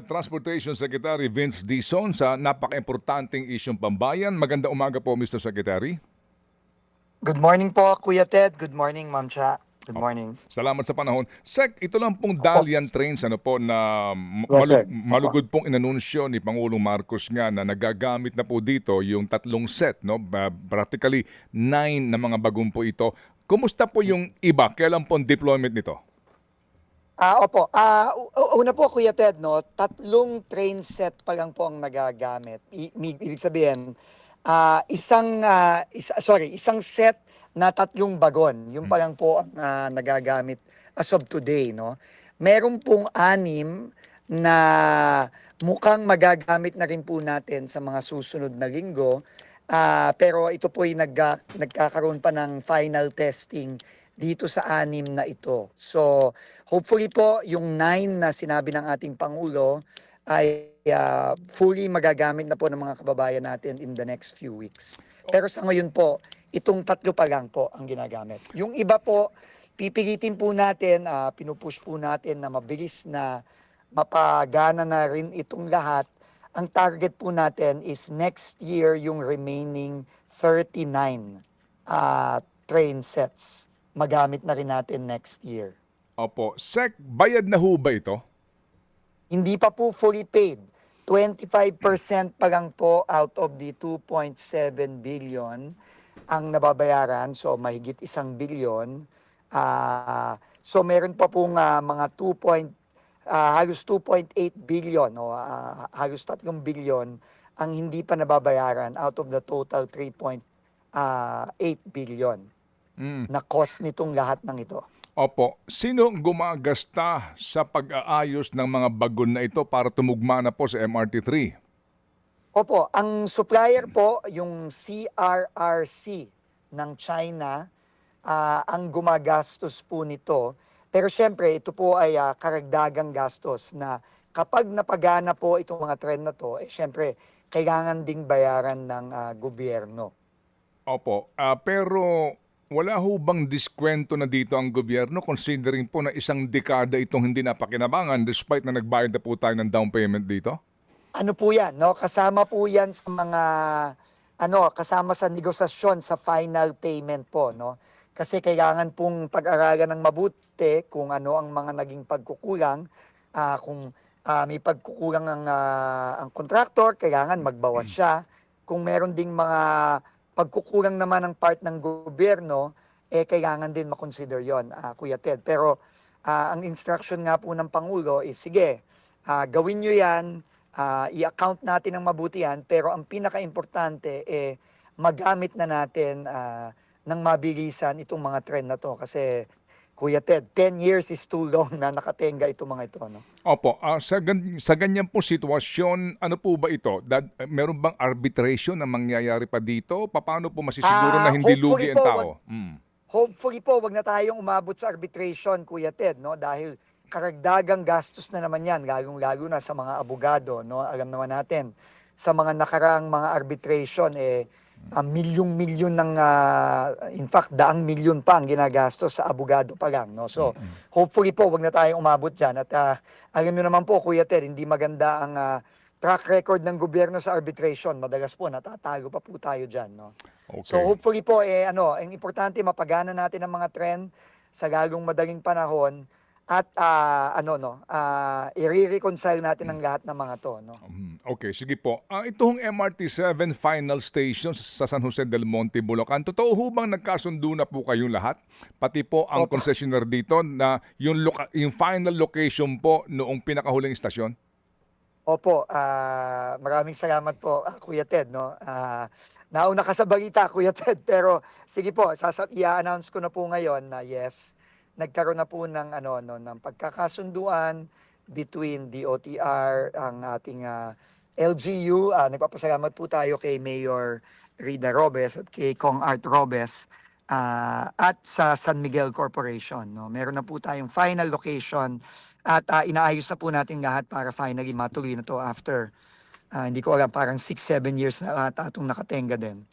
Transportation Secretary Vince Dizon sa napaka-importanting isyong pambayan. Maganda umaga po, Mr. Secretary. Good morning po, Kuya Ted. Good morning, Ma'am Cha. Good morning. Salamat sa panahon. Sec, ito lang pong Dalian trains ano po na malu- malugod pong inanunsyo ni Pangulong Marcos nga na nagagamit na po dito yung tatlong set, no? Practically nine na mga bagong po ito. Kumusta po yung iba? Kailan po ang deployment nito? Ah, opo. Ah, u- una po Kuya Ted, no, tatlong train set pa lang po ang nagagamit. I- ibig sabihin, ah, isang ah, isa, sorry, isang set na tatlong bagon. Yung pa lang po ang ah, nagagamit as of today, no. Meron pong anim na mukhang magagamit na rin po natin sa mga susunod na linggo. Ah, pero ito po ay nagka, nagkakaroon pa ng final testing dito sa anim na ito. So, hopefully po yung nine na sinabi ng ating Pangulo ay ah, fully magagamit na po ng mga kababayan natin in the next few weeks. Pero sa ngayon po, itong tatlo pa lang po ang ginagamit. Yung iba po, pipilitin po natin, ah, pinupush po natin na mabilis na mapagana na rin itong lahat. Ang target po natin is next year yung remaining 39 ah, train sets. Magamit na rin natin next year. Opo. Sec, bayad na ho ba ito? Hindi pa po fully paid. 25% pa lang po out of the 2.7 billion ang nababayaran. So mahigit isang billion. Ah, so meron pa pong ah, mga 2 point, ah, halos 2.8 billion o ah, halos 3 billion ang hindi pa nababayaran out of the total 3.8 billion Mm. na cost nitong lahat ng ito. Opo. Sino ang gumagasta sa pag-aayos ng mga bagon na ito para tumugma na po sa MRT-3? Opo, ang supplier po, yung CRRC ng China, ah, ang gumagastos po nito. Pero syempre, ito po ay ah, karagdagang gastos na kapag napagana po itong mga trend na to, eh syempre, kailangan ding bayaran ng ah, gobyerno. Opo. Ah, pero wala ho bang diskwento na dito ang gobyerno considering po na isang dekada itong hindi napakinabangan despite na nagbayad na po tayo ng down payment dito? Ano po yan, no? Kasama po yan sa mga, ano, kasama sa negosasyon sa final payment po, no? Kasi kailangan pong pag-aralan ng mabuti kung ano ang mga naging pagkukulang, ah, kung ah, may pagkukulang ang, ah, ang contractor, kailangan magbawas siya. Kung meron ding mga pagkukulang naman ng part ng gobyerno, eh kailangan din makonsider yon, ah, Kuya Ted. Pero ah, ang instruction nga po ng Pangulo is, sige, ah, gawin nyo yan, ah, i-account natin ng mabuti yan, pero ang pinaka-importante, eh, magamit na natin ah, ng mabilisan itong mga trend na to. Kasi, Kuya Ted, 10 years is too long na nakatenga itong mga ito. No? Opo, ah, sa, gan- sa ganyan po sitwasyon, ano po ba ito? Dad, eh, meron bang arbitration na mangyayari pa dito? Paano po masisiguro Ah, na hindi lugi ang tao? Mm. Hopefully po, wag na tayong umabot sa arbitration, Kuya Ted, no? Dahil karagdagang gastos na naman yan, lalong-lalo na sa mga abogado, no? Alam naman natin, sa mga nakaraang mga arbitration, eh, ah, milyong-milyon ng, ah, in fact, daang milyon pa ang ginagastos sa abogado pa lang, no? So, hopefully po, wag na tayong umabot dyan. At ah, alam nyo naman po, Kuya Ted, hindi maganda ang ah, track record ng gobyerno sa arbitration. Madalas po, natatago pa po tayo dyan, no? Okay. So hopefully po eh ano, ang importante mapagana natin ang mga trend sa lalong madaling panahon at ah, ano no, ah, i-reconcile natin ang lahat ng mga to, no. Mm, Okay, sige po. Ah, itong MRT-7 final station sa San Jose del Monte, Bulacan, totoo ho bang nagkasundo na po kayong lahat? Pati po ang concessionaire dito na yung, loca- yung final location po noong pinakahuling istasyon? Opo, ah, maraming salamat po ah, Kuya Ted, no. Ah, nauna ka sa balita Kuya Ted, pero sige po, sasa i-announce ko na po ngayon na yes, nagkaroon na po ng ano no ng pagkakasunduan between DOTR ang ating ah, LGU. Ah, nagpapasalamat po tayo kay Mayor Rida Robes at kay Kong Art Robes ah, at sa San Miguel Corporation. No? Meron na po tayong final location at ah, inaayos na po natin lahat para finally matuloy na to after ah, hindi ko alam parang 6-7 years na ata itong nakatenga din.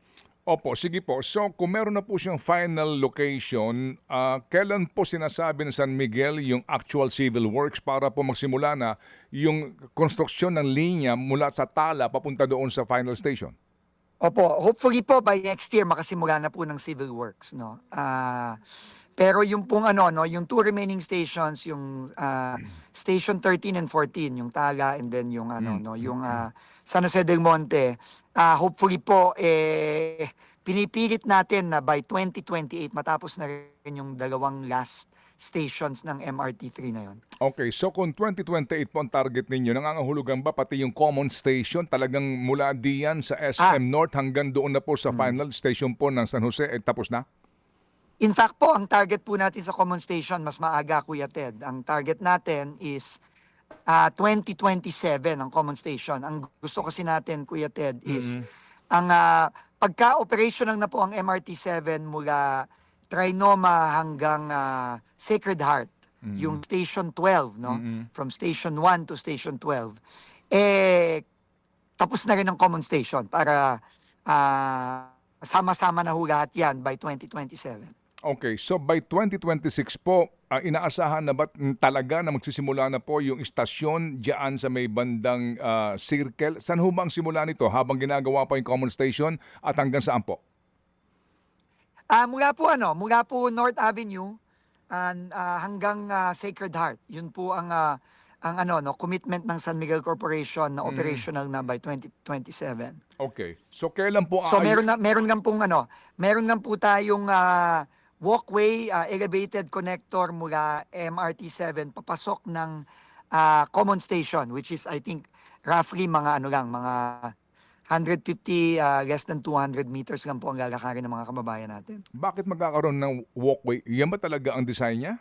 Opo, sige po. So kung meron na po siyang final location, ah, kailan po sinasabi ng San Miguel yung actual civil works para po magsimula na yung konstruksyon ng linya mula sa Tala papunta doon sa final station? Opo, hopefully po by next year makasimula na po ng civil works, no. Ah, pero yung pong ano no, yung two remaining stations, yung ah, station 13 and 14, yung Tala and then yung ano Mm. no, yung ah, San Jose del Monte, ah, hopefully po eh pinipilit natin na by 2028 matapos na rin yung dalawang last stations ng MRT3 na yon. Okay, so kung 2028 po ang target ninyo, nangangahulugan ba pati yung common station talagang mula diyan sa SM Ah. North hanggang doon na po sa final station po ng San Jose, eh, tapos na? In fact po, ang target po natin sa common station, mas maaga, Kuya Ted. Ang target natin is ah, 2027 ang common station. Ang gusto kasi natin, Kuya Ted, is ang ah, pagka-operational na po ang MRT7 mula Trinoma hanggang ah, Sacred Heart, yung Station 12, no? Mm-mm. From Station 1 to Station 12. Eh, tapos na rin ang common station para ah, sama-sama na ho lahat yan by 2027. Okay, so by 2026 po, ah, inaasahan na ba mm, talaga na magsisimula na po yung istasyon diyan sa may bandang ah, circle? Saan ho ba ang simula nito habang ginagawa pa yung common station at hanggang saan po? Ah, mula po ano, mula po North Avenue and ah, hanggang ah, Sacred Heart. Yun po ang ah, ang ano no, commitment ng San Miguel Corporation na operational na by 2027. Okay, so kailan po So meron na meron nga pong ano, meron nga po tayong ah, walkway ah, elevated connector mula MRT7 papasok ng ah, common station which is I think roughly mga ano lang, mga 150 ah, less than 200 meters lang po ang lalakarin ng mga kababayan natin. Bakit magkakaroon ng walkway? Yan ba talaga ang design niya?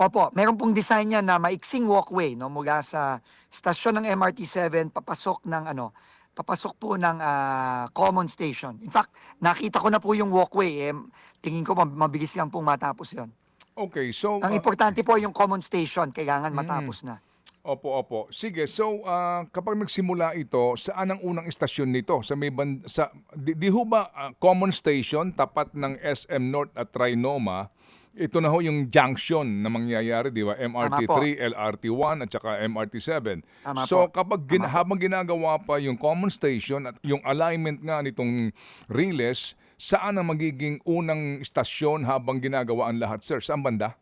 Opo, meron pong design niya na maiksing walkway no mula sa stasyon ng MRT7 papasok ng ano, papasok po ng ah, common station. In fact, nakita ko na po yung walkway eh, tingin ko mab- mabilis lang pong matapos 'yon. Okay, so Ang ah, importante po yung common station, kailangan Mm. matapos na. Opo, opo. Sige, so ah, kapag nagsimula ito, saan ang unang istasyon nito? Sa may band, sa di, di ho ba ah, common station tapat ng SM North at Trinoma? Ito na ho yung junction na mangyayari, di ba? MRT3, LRT1 at saka MRT7. Tama so po. kapag gin- habang ginagawa pa yung common station at yung alignment nga nitong relays, saan ang magiging unang istasyon habang ginagawa ang lahat, sir? Saan banda?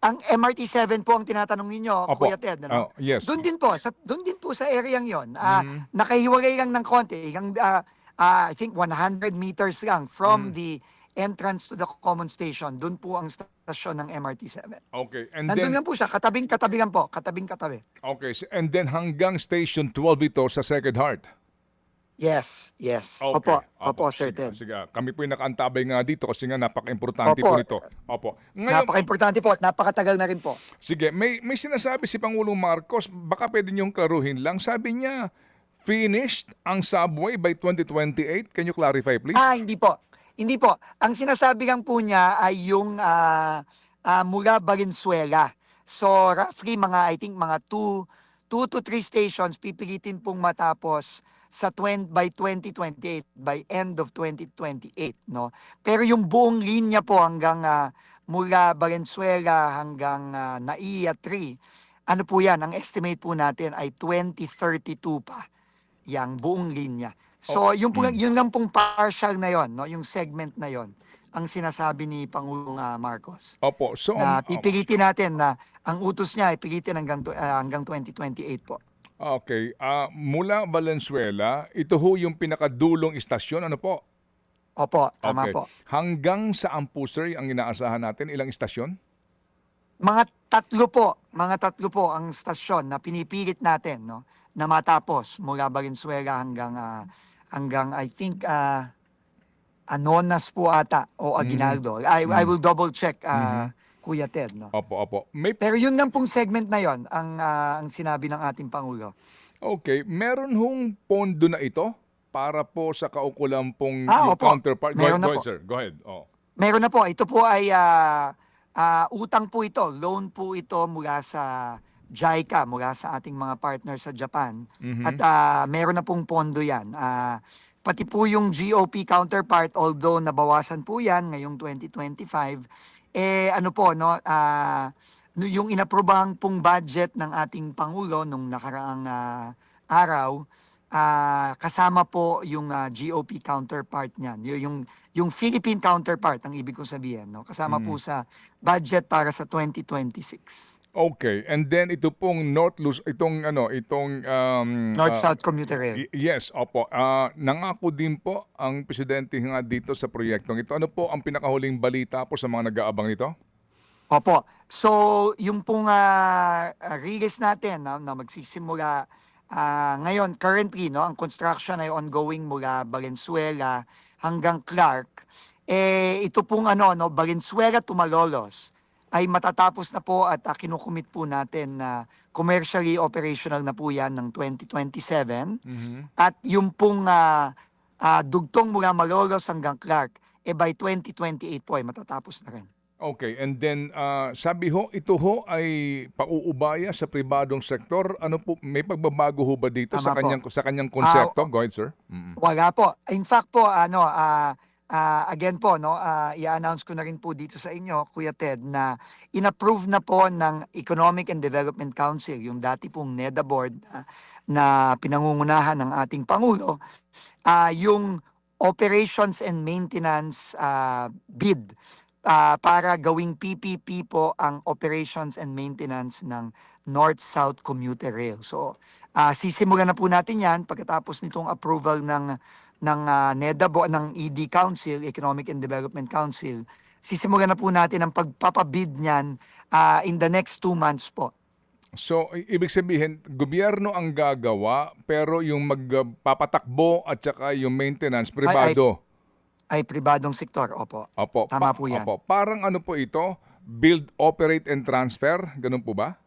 Ang MRT7 po ang tinatanong ninyo, Opo. Kuya Ted, ano? Oh, yes. Doon din po, sa doon din po sa areang 'yon. Ah, Mm. nakahiwalay lang ng konti, yung ah, ah, I think 100 meters lang from Mm. the entrance to the common station. Doon po ang stasyon ng MRT7. Okay, and Nandun then lang po siya, katabing katabi lang po, katabing katabi. Okay, so- and then hanggang station 12 ito sa Sacred Heart. Yes, yes. Okay. Opo, opo, Sir sige, Ted. Sige, kami po yung nakaantabay nga dito kasi nga napaka-importante Opo. po nito. Opo. Ngayon, Napaka-importante po at napakatagal na rin po. sige, may, may sinasabi si Pangulong Marcos, baka pwede niyong klaruhin lang. Sabi niya, finished ang subway by 2028. Can you clarify, please? Ah, hindi po. Hindi po. Ang sinasabi lang po niya ay yung ah, ah, mula Valenzuela. So roughly mga I think mga 2 2 to 3 stations pipilitin pong matapos sa 20 by 2028 by end of 2028 no. Pero yung buong linya po hanggang ah, mula Valenzuela hanggang ah, Naiya 3 ano po yan, ang estimate po natin ay 2032 pa yang buong linya. So, yung po, yun lang pong partial na yon, no? yung segment na yon ang sinasabi ni Pangulong ah, Marcos. Opo, so... Na um, pipilitin natin na ang utos niya ay pilitin hanggang, ah, hanggang 2028 po. Okay, ah, mula Valenzuela, ito ho yung pinakadulong istasyon. Ano po? Opo, tama okay. po. Hanggang saan po, sir, ang inaasahan natin? Ilang istasyon? Mga tatlo po, mga tatlo po ang stasyon na pinipilit natin no na matapos mula Valenzuela hanggang ah, hanggang I think ah, Anonas po ata o Aguinaldo. I, I will double check ah, Kuya Ted no. Opo, opo. May Pero yun lang pong segment na yon ang ah, ang sinabi ng ating pangulo. Okay, meron hong pondo na ito para po sa kaukulang pong Ah, opo. counterpart. Go, Meron ahead, na go po. sir. Go ahead. Oh. Meron na po, ito po ay ah, ah, utang po ito, loan po ito mula sa JICA, mula sa ating mga partners sa Japan. Mhm. At ah, meron na pong pondo yan. Ah, pati po yung GOP counterpart, although nabawasan po yan ngayong 2025, eh ano po, no, no, yung inaprobahan pong budget ng ating Pangulo nung nakaraang ah, araw, ah, kasama po yung ah, GOP counterpart niyan. Y- yung yung Philippine counterpart ang ibig kong sabihin, no? Kasama po sa budget para sa 2026. Okay. And then ito pong North Luz, itong ano, itong um, ah, North-South Commuter Rail. yes, opo. Ah, nangako din po ang presidente nga dito sa proyektong ito. Ano po ang pinakahuling balita po sa mga nag-aabang nito? Opo. So, yung pong ah, release natin no, na magsisimula ah, ngayon, currently, no, ang construction ay ongoing mula Valenzuela hanggang Clark. Eh, ito pong ano, no, Valenzuela to Malolos ay matatapos na po at uh, kinukumit po natin na commercially operational na po yan ng 2027. Mhm. At yung pong ah, ah, dugtong mula Malolos hanggang Clark, eh by 2028 po ay matatapos na rin. Okay, and then ah, sabi ho, ito ho ay pauubaya sa pribadong sektor. Ano po, may pagbabago ho ba dito sa Tama po. kanyang sa kanyang konsepto? Ah, Go ahead, sir. Mm. Wala po. In fact po, ano, ah, ah, again po, no, ah, i-announce ko na rin po dito sa inyo, Kuya Ted, na inapprove na po ng Economic and Development Council, yung dati pong NEDA board na, na pinangungunahan ng ating Pangulo, ah, yung operations and maintenance ah, bid ah, para gawing PPP po ang operations and maintenance ng North-South Commuter Rail. So, ah, sisimulan na po natin 'yan pagkatapos nitong approval ng ng ah, NEDA bo ng ED Council, Economic and Development Council. Sisimulan na po natin ang pagpapabid niyan ah, in the next two months po. So, ibig sabihin, gobyerno ang gagawa, pero yung magpapatakbo at saka yung maintenance, pribado. Ay pribadong sektor, opo. Opo. Tama po yan. Opo. Parang ano po ito? Build, operate, and transfer? Ganun po ba?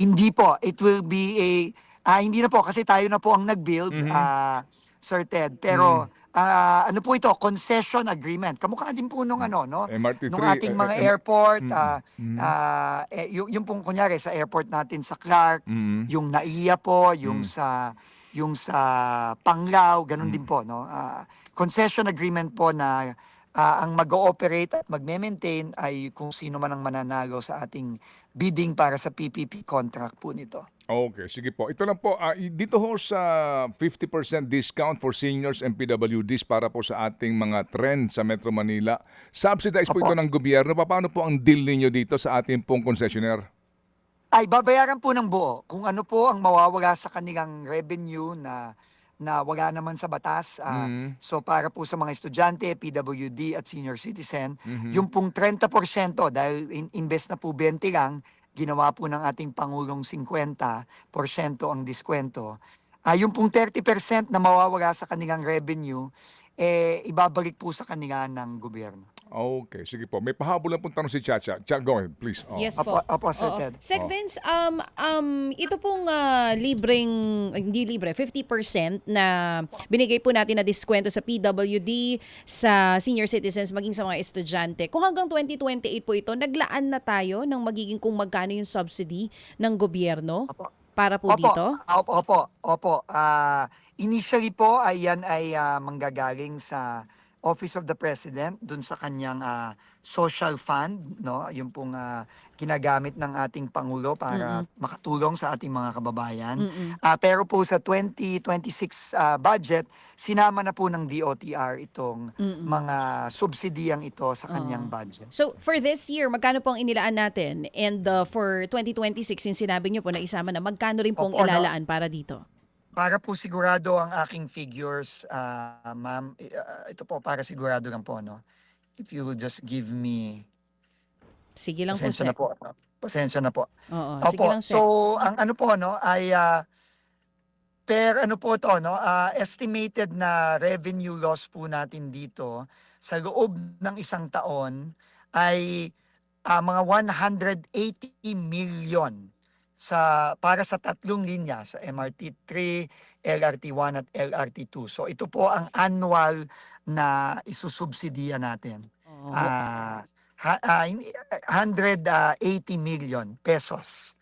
Hindi po, it will be a ah, hindi na po kasi tayo na po ang nag-build, Mhm. ah, Sir Ted. Pero ah, ano po ito, concession agreement. Kamukha din po nung ano, no? MRT3? Nung ating mga eh, airport, Mm, ah, mm, ah, eh, yung, yung pong kunyari sa airport natin sa Clark, mm. yung NAIA po, yung Mm. sa yung sa Panglao, ganun Mm. din po, no? Ah, concession agreement po na ah, ang mag-ooperate at magme-maintain ay kung sino man ang mananalo sa ating bidding para sa PPP contract po nito. Okay, sige po. Ito lang po, i- dito ho sa 50% discount for seniors and PWDs para po sa ating mga tren sa Metro Manila. Subsidized po Opo. ito ng gobyerno. Paano po ang deal ninyo dito sa ating pong concessionaire? Ay babayaran po ng buo kung ano po ang mawawala sa kanilang revenue na na wala naman sa batas. ah, Mm. So para po sa mga estudyante, PWD at senior citizen, Mhm. yung pong 30% dahil in, imbes na po 20 lang, ginawa po ng ating Pangulong 50% ang diskwento. Ah, yung pong 30% na mawawala sa kanilang revenue, eh, ibabalik po sa kanila ng gobyerno. Okay, sige po. May pahabol lang pong tanong si Chacha. Cha, go ahead, please. Oh. Yes po. opo, Sir Oo. Ted. Sec Vince, um, um, ito pong ah, libreng, hindi libre, 50% na binigay po natin na diskwento sa PWD, sa senior citizens, maging sa mga estudyante. Kung hanggang 2028 po ito, naglaan na tayo ng magiging kung magkano yung subsidy ng gobyerno Opo. para po opo, dito? ah, Opo, opo, opo. Ah, initially po ay yan ay ah, manggagaling sa Office of the President dun sa kanyang ah, social fund, no? Yung pong ah, ginagamit ng ating pangulo para makatulong sa ating mga kababayan. Mm-mm. Ah, pero po sa 2026 ah, budget, sinama na po ng DOTR itong Mm-mm. mga subsidiyang ito sa kanyang Oo. budget. So for this year, magkano po ang inilaan natin? And uh, for 2026, since sinabi niyo po na isama na, magkano rin po ang Opo, ilalaan para dito? Para po sigurado ang aking figures, ah, ma'am, ah, ito po para sigurado lang po, no? If you will just give me, Sige lang po, pasensya Sec. na po. no? Pasensya na po. Oo, sige Opo, lang, Sec. so ang ano po, no, ay ah, per ano po to, no, ah, estimated na revenue loss po natin dito sa loob ng isang taon ay ah, mga 180 million sa para sa tatlong linya sa MRT 3, LRT 1 at LRT 2. So ito po ang annual na isusubsidiya natin. Oo. Ah, ha- ah, hindi- 180 million pesos.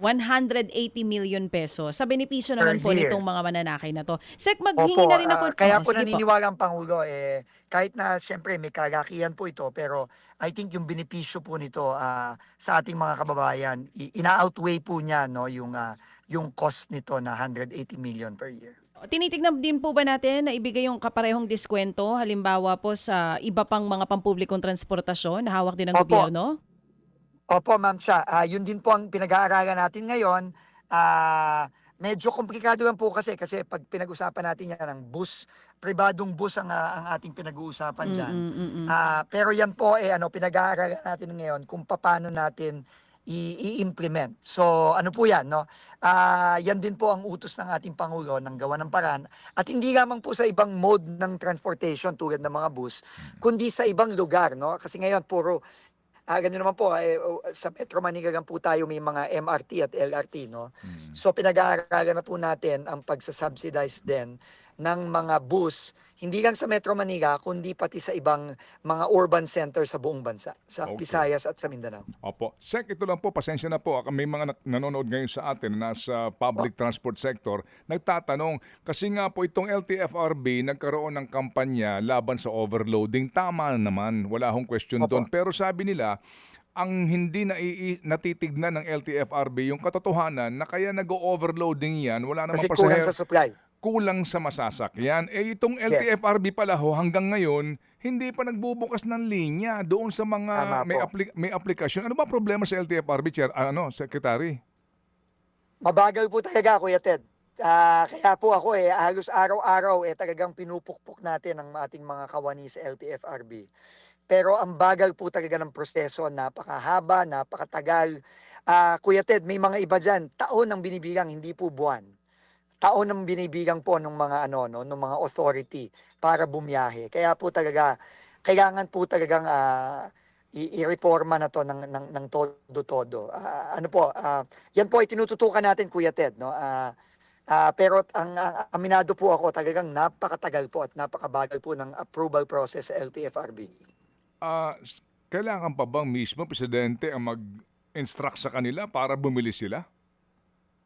180 million pesos. Sa benepisyo naman po year. nitong mga mananakay na to. Sek, maghingi na rin ako. ah, kaya po sige naniniwala ang Pangulo, eh, kahit na siyempre may kalakihan po ito, pero I think yung benepisyo po nito ah, sa ating mga kababayan, ina-outweigh po niya no, yung, ah, yung cost nito na 180 million per year. Tinitignan din po ba natin na ibigay yung kaparehong diskwento halimbawa po sa iba pang mga pampublikong transportasyon na hawak din ng Opo. gobyerno? Opo, ma'am siya. Ah, yun din po ang pinag-aaralan natin ngayon. Ah, medyo komplikado lang po kasi kasi pag pinag-usapan natin yan ng bus, pribadong bus ang, ah, ang ating pinag-uusapan diyan. Mm, mm, mm. Ah, pero yan po eh ano pinag-aaralan natin ngayon kung paano natin i-implement. So ano po yan no? Ah, yan din po ang utos ng ating pangulo ng gawa ng paraan at hindi lamang po sa ibang mode ng transportation tulad ng mga bus, kundi sa ibang lugar no? Kasi ngayon puro Ah, ganyan naman po, eh, o, sa Metro Manila lang po tayo may mga MRT at LRT, no? Mm. So pinag-aaralan na po natin ang pagsasubsidize din ng mga bus, hindi lang sa Metro Manila, kundi pati sa ibang mga urban center sa buong bansa, sa Okay. Visayas at sa Mindanao. Opo. Sek, ito lang po, pasensya na po. May mga nanonood ngayon sa atin na nasa public transport sector, nagtatanong, kasi nga po itong LTFRB nagkaroon ng kampanya laban sa overloading. Tama naman, wala hong question Opo. doon. Pero sabi nila, ang hindi na natitignan ng LTFRB yung katotohanan na kaya nag-overloading yan, wala namang Kasi kulang pasahero sa supply. Kulang sa masasakyan. Eh itong LTFRB pala ho hanggang ngayon hindi pa nagbubukas ng linya doon sa mga Tama may apli- may aplikasyon. Ano ba problema sa LTFRB, Chair? Ah, Ano, Secretary? Mabagal po talaga, Kuya Ted. Ah, kaya po ako eh, halos araw-araw eh talagang pinupukpok natin ang ating mga kawani sa LTFRB. Pero ang bagal po talaga ng proseso, napakahaba, napakatagal. Ah, Kuya Ted, may mga iba dyan, taon ang binibilang, hindi po buwan. Taon ang binibilang po ng mga ano no, ng mga authority para bumiyahe. Kaya po talaga kailangan po talagang i- i-reforma na to ng ng, ng todo-todo. Ah, ano po, ah, yan po ay tinututukan natin Kuya Ted no. Ah, ah, pero ang, ang aminado po ako talagang napakatagal po at napakabagal po ng approval process sa LTFRB. S- kailangan pa bang mismo presidente ang mag-instruct sa kanila para bumili sila?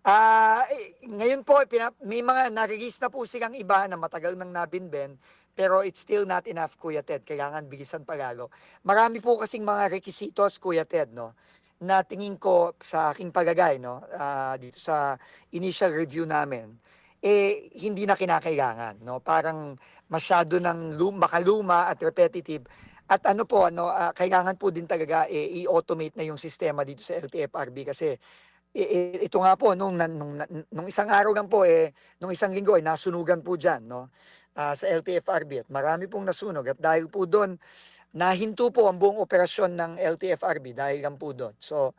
Eh, ngayon po pina, may mga na-release na po silang iba na matagal nang nabinben pero it's still not enough Kuya Ted. Kailangan bilisan pa lalo. Marami po kasing mga requisitos Kuya Ted no na tingin ko sa aking pagagay no ah, dito sa initial review namin eh hindi na kinakailangan no parang masyado ng luma, makaluma at repetitive at ano po ano ah, kailangan po din talaga eh, i-automate na yung sistema dito sa LTFRB kasi ito nga po nung, nung, nung isang araw lang po eh nung isang linggo ay nasunugan po diyan no ah, sa LTFRB at marami pong nasunog at dahil po doon nahinto po ang buong operasyon ng LTFRB dahil lang po doon. So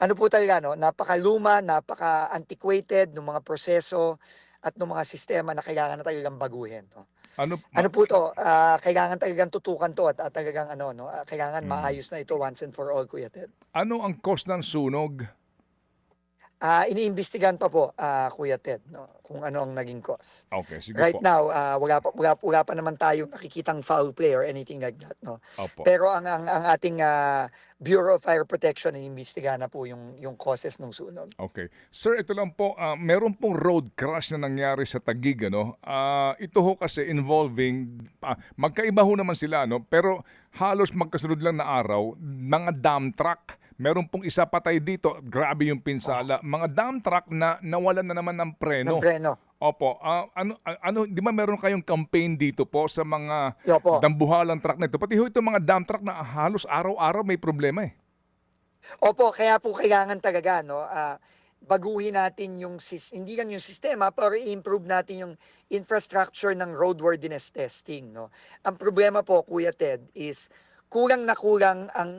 ano po talaga no, napakaluma, napaka-antiquated ng mga proseso at ng mga sistema na kailangan na talagang baguhin. No? Ano, Ano po to, ah, kailangan talagang tutukan to at, at talagang ano, no, ah, kailangan Mm. maayos na ito once and for all, Kuya Ted. ano ang cost ng sunog? Ah, iniimbestigahan pa po, ah, Kuya Ted, no, kung ano ang naging cause. Okay, sige Right po. now, ah, wala, pa, wala, wala pa naman tayong nakikitang foul play or anything like that. No? Opo. Pero ang, ang, ang ating ah, Bureau of Fire Protection, iniimbestigahan na po yung, yung causes ng sunog. Okay. Sir, ito lang po, ah, meron pong road crash na nangyari sa Taguig, ano? Ah, ito ho kasi involving, ah, magkaiba ho naman sila, no? Pero halos magkasunod lang na araw, mga dump truck. Meron pong isa patay dito, grabe yung pinsala. Mga dump truck na nawalan na naman ng preno. Ng preno. Opo, ah, ano, ah, ano, di ba meron kayong campaign dito po sa mga Opo. dambuhalang truck na ito? Pati ho itong mga dump truck na halos araw-araw may problema eh. Opo, kaya po kailangan talaga no, ah, baguhin natin yung hindi lang yung sistema pero i-improve natin yung infrastructure ng roadworthiness testing no. Ang problema po Kuya Ted is kulang na kulang ang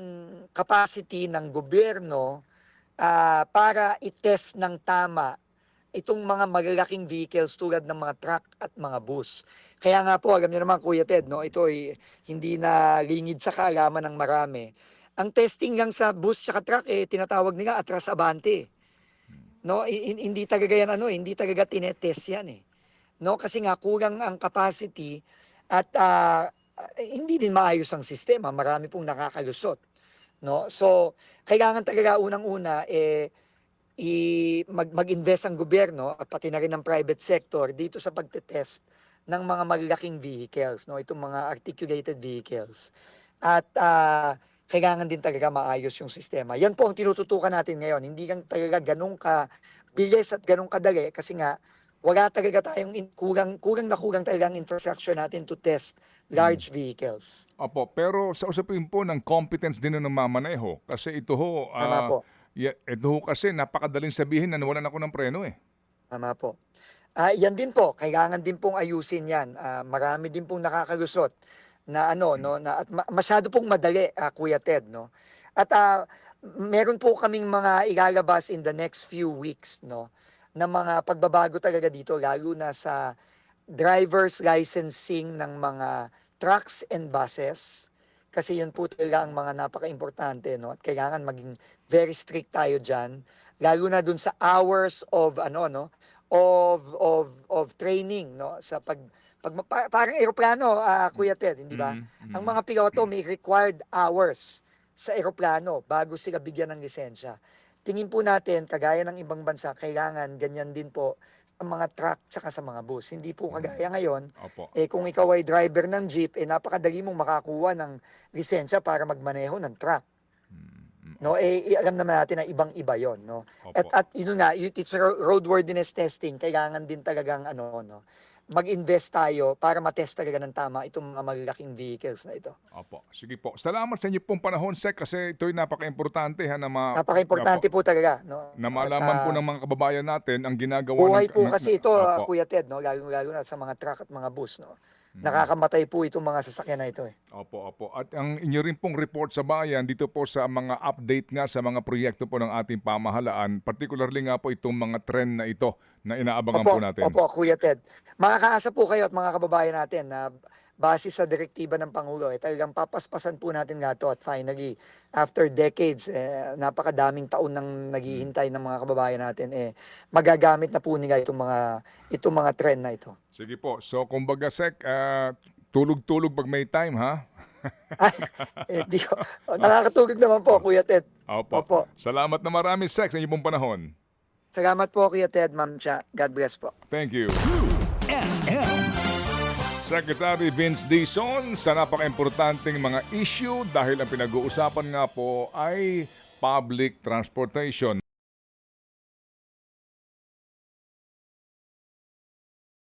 capacity ng gobyerno ah, para i-test ng tama itong mga malalaking vehicles tulad ng mga truck at mga bus. Kaya nga po, alam niyo naman Kuya Ted, no, ito ay hindi na lingid sa kaalaman ng marami ang testing lang sa bus at truck eh tinatawag nila atras abante. No, hindi talaga yan ano, hindi talaga tinetest yan eh. No, kasi nga kulang ang capacity at ah, eh, hindi din maayos ang sistema, marami pong nakakalusot. No? So, kailangan talaga unang-una eh i mag, mag-invest ang gobyerno at pati na rin ang private sector dito sa pagtetest ng mga malalaking vehicles, no? Itong mga articulated vehicles. At ah, kailangan din talaga maayos yung sistema. Yan po ang tinututukan natin ngayon. Hindi lang talaga ganun ka bilis at ganun kadali kasi nga wala talaga tayong in, kulang kulang na kulang talaga ang infrastructure natin to test large vehicles. Opo, pero sa usapin po ng competence din ng mamaneho. Kasi ito ho, Tama ah, po. ya- ito ho kasi napakadaling sabihin na nawalan ako ng preno eh. Tama po. Ah, yan din po, kailangan din pong ayusin 'yan. Ah, marami din pong nakakalusot na ano no na at ma- masyado pong madali ah, Kuya Ted no. At ah, meron po kaming mga ilalabas in the next few weeks no na mga pagbabago talaga dito lalo na sa driver's licensing ng mga trucks and buses. Kasi yun po talaga ang mga napaka-importante no? At kailangan maging very strict tayo diyan lalo na dun sa hours of ano no? Of of of training no? Sa pag pag pa- parang eroplano ah, Kuya Ted hindi ba? Mm, mm. ang mga piloto may required hours sa eroplano bago sila bigyan ng lisensya tingin po natin kagaya ng ibang bansa kailangan ganyan din po ang mga truck tsaka sa mga bus. Hindi po kagaya ngayon Opo. eh kung ikaw ay driver ng jeep eh napakadali mong makakuha ng lisensya para magmaneho ng truck. Mm, mm, no eh alam naman natin na ibang iba yon no Opo. at at yun nga yun- it's ro- roadworthiness testing. Kailangan din talagang ano no mag-invest tayo para matest talaga ng tama itong mga malalaking vehicles na ito Opo. Sige po. Salamat sa inyo pong panahon, Sek, kasi ito'y napaka-importante ha, na, ma- napaka-importante po talaga no na At, malaman po ah, ng mga kababayan natin ang ginagawa buhay ng, po ng- kasi ito ah, Opo. Kuya Ted no lalo lalo na sa mga truck at mga bus no. Nakakamatay po itong mga sasakyan na ito eh Opo, opo. At ang inyo rin pong report sa bayan dito po sa mga update nga sa mga proyekto po ng ating pamahalaan, particularly nga po itong mga trend na ito na inaabangan Opo, po natin. Opo, Kuya Ted. Makakaasa po kayo at mga kababayan natin na base sa direktiba ng Pangulo, eh, talagang papaspasan po natin nga to at finally, after decades, eh, napakadaming taon nang naghihintay ng mga kababayan natin, eh, magagamit na po nila itong mga, itong mga trend na ito. Sige po. So, kumbaga, Sek, ah, tulog-tulog pag may time, ha? Eh, di ko, oh, nakakatulog naman po, Kuya Ted. Opo. Opo. Salamat na marami, Sek, sa inyong panahon. Salamat po, Kuya Ted, Ma'am Cha. God bless po. Thank you. Secretary Vince Dizon sa napaka-importanting mga issue dahil ang pinag-uusapan nga po ay public transportation.